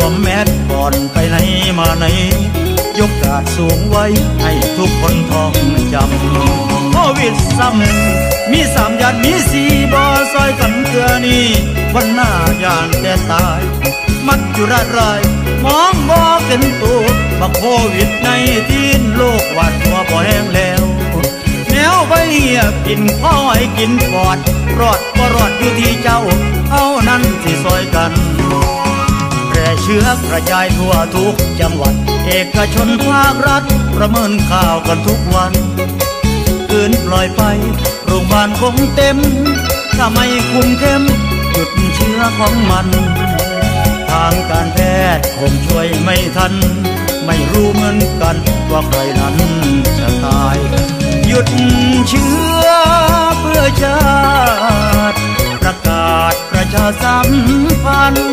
วมแมสก่อนไปไหนมาไหน ยกกาดสูงไว้ให้ทุกคนท่องจำโควิดซ้ำมีสามยานมีสี่บอซอยกันเกลือนี่วันหน้ายานแต่ตาย มัดอยู่ระไรายมองบอกเห็นตัวบักโควิดในที่นโลกหวัดหัวพอแห้งแล้วแนวไว้เงียกินพ่อให้กินปอด รอดก็รอดอยู่ที่เจ้าเท่านั้นที่ซอยกัน เชื้อกระจายทั่วทุกจังหวัด เอกชนภาครัฐ ประเมินข่าวกันทุกวันคืนปล่อยไป โรงพยาบาลคงเต็ม ถ้าไม่คุมเข้มหยุดเชื้อของมัน ทางการแพทย์คงช่วยไม่ทัน ไม่รู้เหมือนกันว่าใครนั้นจะตาย หยุดเชื้อเพื่อชาติประกาศประชาสัมพันธ์